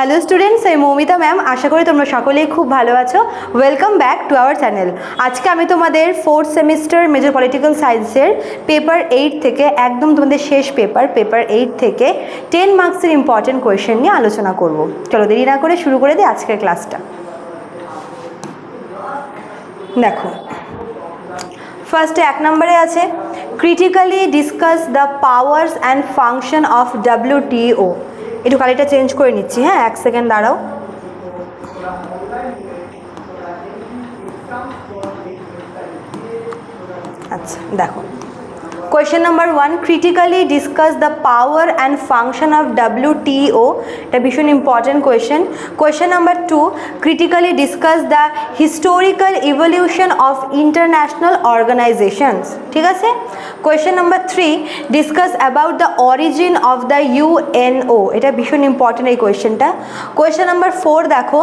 Hello students আমি Moumita ma'am আশা করি তোমরা সকলেই খুব ভালো আছো। Welcome back to our channel আজকে আমি তোমাদের ফোর্থ সেমিস্টার মেজর পলিটিক্যাল সায়েন্সের পেপার এইট থেকে, একদম তোমাদের শেষ পেপার পেপার এইট থেকে টেন মার্কসের ইম্পর্টেন্ট কোয়েশ্চেন নিয়ে আলোচনা করব। চলো দেরি না করে শুরু করে দিই আজকের ক্লাসটা দেখো ফার্স্টে এক নম্বরে আছে critically discuss the powers and function of WTO একটু কালিটা চেঞ্জ করে নিচ্ছি হ্যাঁ? এক সেকেন্ড দাঁড়াও। আচ্ছা দেখো। Question number one critically discuss the power and function of WTO এটা ভীষণ important question question number two critically discuss the historical evolution of international organisations ঠিক আছে? Question number three discuss about the origin of the UNO এটা ভীষণ important এই কোয়েশ্চেনটা question number four দেখো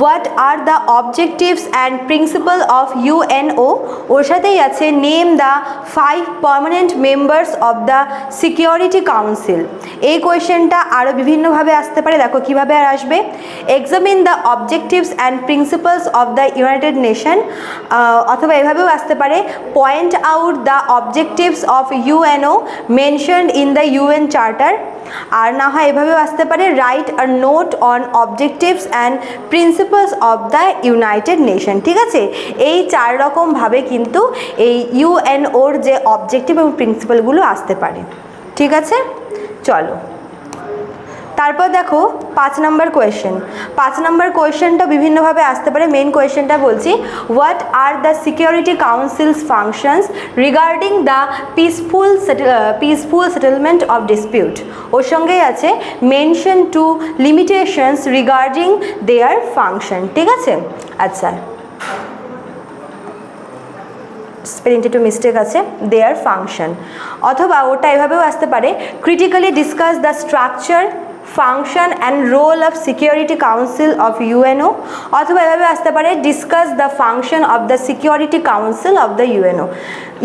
what are the objectives and principal of UNO ওর সাথেই আছে name the five permanent members of the security council এই কোয়েশ্চেনটা আরও বিভিন্নভাবে আসতে পারে। দেখো, কীভাবে আর আসবে? Examine the objectives and principles of the United Nation অথবা এভাবেও আসতে পারে। Point out the objectives of UNO mention in the UN charter আর না হয় এভাবেও আসতে পারে write a note on objectives and principles of the United Nation ঠিক আছে? এই চার রকমভাবে কিন্তু এই ইউএনওর যে অবজেক্টিভ এবং প্রিন্সিপালগুলো আসতে পারে। ঠিক আছে? চলো। তারপর দেখো, পাঁচ নম্বর কোয়েশ্চেন পাঁচ নম্বর কোয়েশ্চেনটা বিভিন্নভাবে আসতে পারে। মেন কোয়েশ্চেনটা বলছি what are the security councils functions regarding the peaceful peaceful settlement of dispute ওর সঙ্গেই আছে mention two limitations regarding their function ঠিক আছে? আচ্ছা। স্পেলিংটা একটু মিস্টেক আছে দেয়ার ফাংশন অথবা ওটা এভাবেও আসতে পারে critically discuss the structure function and role of security council of UNO অথবা এভাবে আসতে পারে discuss the function of the security council of the UNO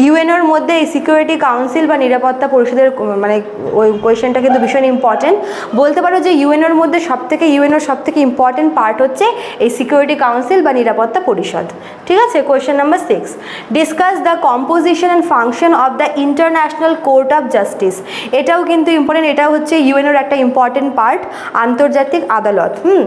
ইউএনওর মধ্যে এই সিকিউরিটি কাউন্সিল বা নিরাপত্তা পরিষদের মানে ওই কোয়েশ্চেনটা কিন্তু ভীষণ ইম্পর্টেন্ট বলতে পারো যে ইউএনওর মধ্যে সবথেকে ইউএনওর সবথেকে ইম্পর্টেন্ট পার্ট হচ্ছে এই সিকিউরিটি কাউন্সিল বা নিরাপত্তা পরিষদ। ঠিক আছে? Question number six discuss the composition and function of the international court of justice এটাও কিন্তু ইম্পর্টেন্ট এটা হচ্ছে ইউএনওর একটা ইম্পর্টেন্ট পার্ট আন্তর্জাতিক আদালত হুম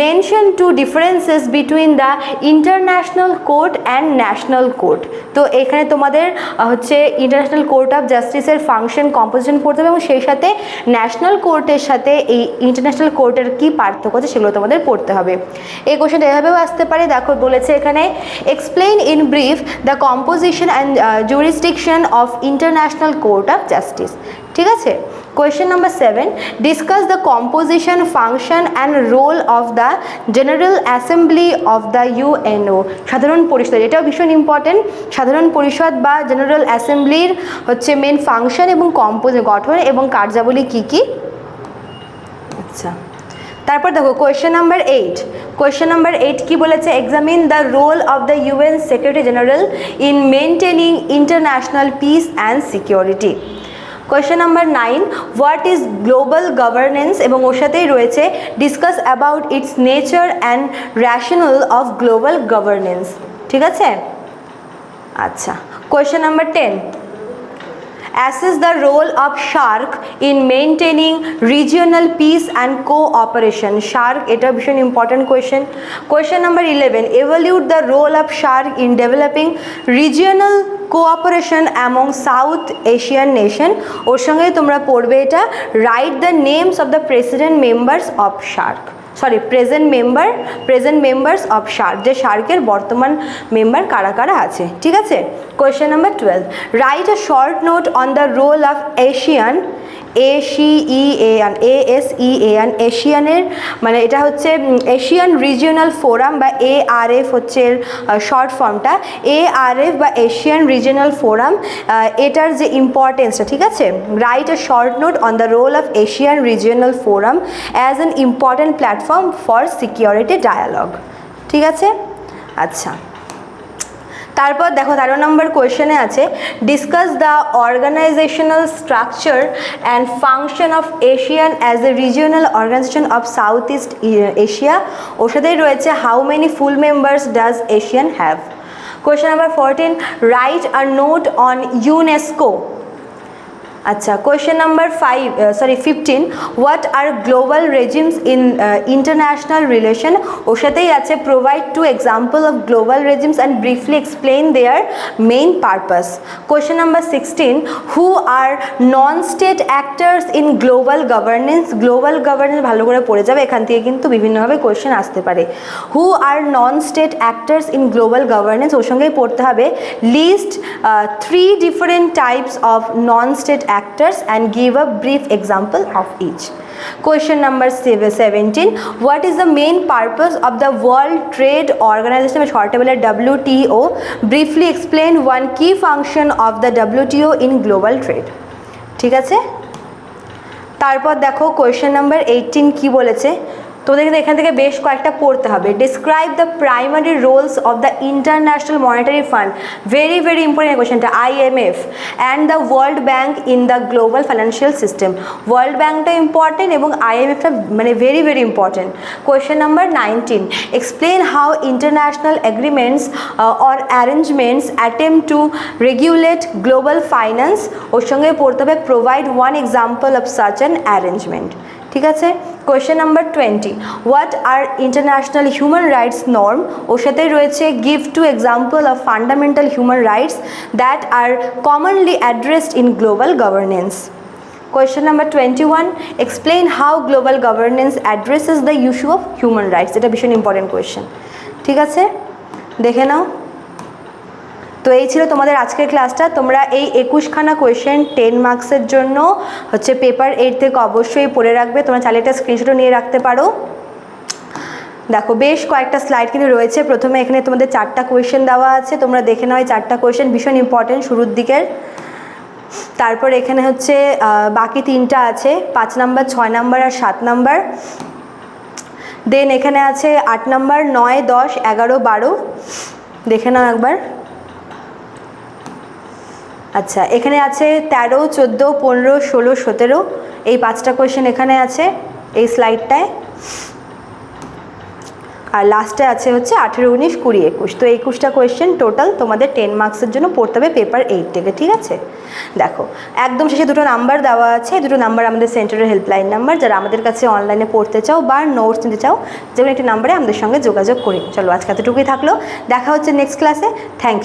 mention two differences between the international court and national court তো এখানে তোমাদের হচ্ছে ইন্টারন্যাশনাল কোর্ট অফ জাস্টিসের ফাংশন কম্পোজিশন পড়তে হবে এবং সেই সাথে ন্যাশনাল কোর্টের সাথে এই ইন্টারন্যাশনাল কোর্টের কী পার্থক্য আছে সেগুলো তোমাদের পড়তে হবে। এই কোশ্চেনটা এভাবেও আসতে পারে। দেখো, বলেছে এখানে explain in brief the composition and jurisdiction of international court of justice ঠিক আছে? Question number seven discuss the composition function and role of the general assembly of the UNO সাধারণ পরিষদ, এটাও ভীষণ ইম্পর্টেন্ট সাধারণ পরিষদ বা জেনারেল অ্যাসেম্বলির হচ্ছে মেন ফাংশন এবং কম্পোজ গঠন এবং কার্যাবলী কী কী? আচ্ছা। তারপর দেখো question number eight question number eight কী বলেছে? Examine the role of the UN secretary general in maintaining international peace and security question number nine what is global governance এবং ওর সাথেই রয়েছে discuss about its nature and rational of global governance ঠিক আছে? আচ্ছা question number ten assess the role of SHARK in maintaining regional peace and cooperation. SHARK, এটা ভীষণ important question question number eleven evaluate the role of SHARK in developing regional cooperation among South Asian nation ওর সঙ্গে তোমরা পড়বে এটা। Write the names of the president members of SAARC sorry present member present members of SAARC যে শার্কের বর্তমান member কারা কারা আছে? ঠিক আছে? Question number twelve write a short note on the role of ASEAN A C E A N A S E A N এশিয়ানের মানে এটা হচ্ছে এশিয়ান রিজিওনাল ফোরাম বা এ আর এফ হচ্ছে শর্ট ফর্মটা এ আর এফ বা ASEAN regional forum এটার যে ইম্পর্টেন্সটা ঠিক আছে? Write a short note on the role of ASEAN regional forum as an important platform for security dialogue ঠিক আছে? আচ্ছা। তারপর দেখো তেরো নম্বর কোয়েশনে আছে discuss the organisational structure and function of ASEAN as a regional organisation of South East Asia ওর সাথেই রয়েছে how many full members does ASEAN have question number fourteen right R note on UNESCO আচ্ছা question number five sorry fifteen what are global regimes in international relation ওর সাথেই আছে provide two example of global regimes and briefly explain their main purpose question number sixteen who are non state actors in global governance global governance ভালো করে পড়ে যাবে, এখান থেকে কিন্তু বিভিন্নভাবে কোয়েশ্চেন আসতে পারে। Who are non state actors in global governance ওর সঙ্গেই পড়তে হবে। List three different types of non state actors and give a brief example of each. Question number 17. What is the main purpose of the World Trade Organization, which short বলে WTO? Briefly explain one key function of the WTO in global trade. ঠিক আছে তারপর দেখো question number eighteen কি বলেছে তোদের কিন্তু এখান থেকে বেশ কয়েকটা পড়তে হবে। Describe the primary roles of the international monetary fund very very important কোয়েশ্চেনটা IMF and the world bank in the global financial system world ব্যাঙ্কটা important এবং আইএমএফটা মানে very very important question number nineteen explain how international agreements or arrangements attempt to regulate global finance ওর সঙ্গে পড়তে হবে provide one example of such an arrangement ঠিক আছে? Question number twenty what are international human rights norm ওর সাথে রয়েছে give two example of fundamental human rights that are commonly addressed in global governance question number twenty one explain how global governance addresses the issue of human rights এটা ভীষণ important question ঠিক আছে? দেখে নাও। তো এই ছিল তোমাদের আজকের ক্লাসটা তোমরা এই একুশখানা কোয়েশ্চেন টেন মার্কসের জন্য হচ্ছে পেপার এইট থেকে অবশ্যই পড়ে রাখবে। তোমরা চাইলে একটা স্ক্রিনশটও নিয়ে রাখতে পারো। দেখো, বেশ কয়েকটা স্লাইড কিন্তু রয়েছে। প্রথমে এখানে তোমাদের চারটা কোয়েশ্চেন দেওয়া আছে। তোমরা দেখে নাও চারটা কোয়েশ্চেন ভীষণ ইম্পর্টেন্ট শুরুর দিকের। তারপর এখানে হচ্ছে বাকি তিনটা আছে। পাঁচ নাম্বার ছয় নাম্বার আর সাত নাম্বার দেন এখানে আছে আট নাম্বার নয়, দশ, এগারো, বারো। দেখে নাও একবার। আচ্ছা এখানে আছে তেরো, চোদ্দ, পনেরো, ষোলো, সতেরো। এই পাঁচটা কোয়েশ্চেন এখানে আছে, এই স্লাইডটায় আর লাস্টে আছে হচ্ছে আঠেরো, উনিশ, কুড়ি, একুশ। তো একুশটা কোয়েশ্চেন টোটাল তোমাদের টেন মার্কসের জন্য পড়তে হবে পেপার এইট থেকে, ঠিক আছে? দেখো, একদম শেষে দুটো নাম্বার দেওয়া আছে। দুটো নাম্বার আমাদের সেন্টারের হেল্পলাইন নাম্বার যারা আমাদের কাছে অনলাইনে পড়তে চাও বা নোটস নিতে চাও যেমন একটি নাম্বারে আমাদের সঙ্গে যোগাযোগ করি চলো, আজকে এতটুকুই থাকল। দেখা হচ্ছে নেক্সট ক্লাসে থ্যাংক ইউ